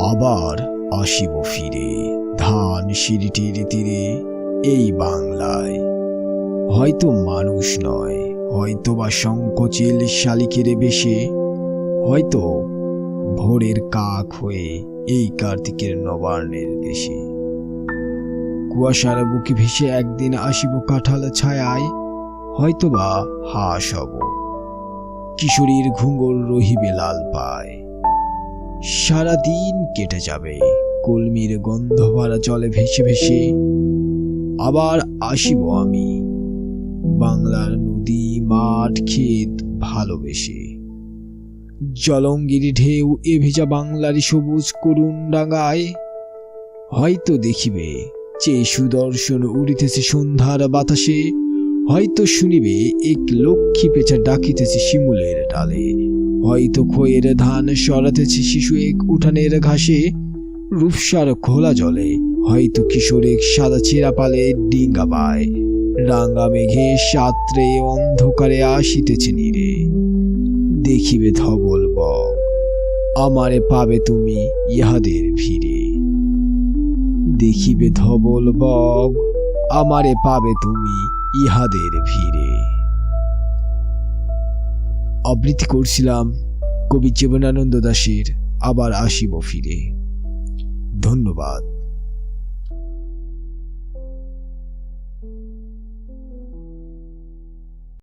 আবার আসিব ফিরে, ধান সিঁড়িটির তীরে, এই বাংলায়। হয়তো মানুষ নয় হয়তো বা সংকোচিল শালিকের বেশে, হয়তো ভোরের কাক হয়ে এই কার্তিকের নবান্নের দেশে। কুয়াশার বুকে ভেসে একদিন আসিব কাঁঠাল ছায়ায়, হয়তোবা হাস হব। কিশোরীর ঘুঙ্গর রহিবে লাল পায়। সারাদিন কেটে যাবে। কলমির গন্ধ ভরা জলে ভেসে ভেসে। আবার আসিব আমি। বাংলার নদী, মাঠ, ক্ষেত ভালোবেসে। জলঙ্গির ঢেউ, এ ভেজা বাংলারই সবুজ করুণ ডাঙায় হয়তো দেখিবে যে সুদর্শন উড়িতেছে সন্ধ্যার বাতাসে। হয়তো শুনিবে, এক লক্ষ্মী পেঁচা ডাকিতেছে শিমুলের ডালে। হয়তো খয়ের ধান সরাতেছে শিশু এক উঠানের ঘাসে, রূপসার খোলা জলে। হয়তো কিশোর এক সাদা চেরা পালে ডিঙ্গা পায়। রাঙা মেঘে সাত্রে অন্ধকারে আসিতেছে নীরে। দেখিবে ধবল বক, আমারে পাবে তুমি ইহাদের ভিড়ে। দেখিবে ধবল বগ আমারে পাবে তুমি ইহাদের ভিড়ে। আবৃত্তি করছিলাম কবি জীবনানন্দ দাশের আবার আসিব ফিরে। ধন্যবাদ।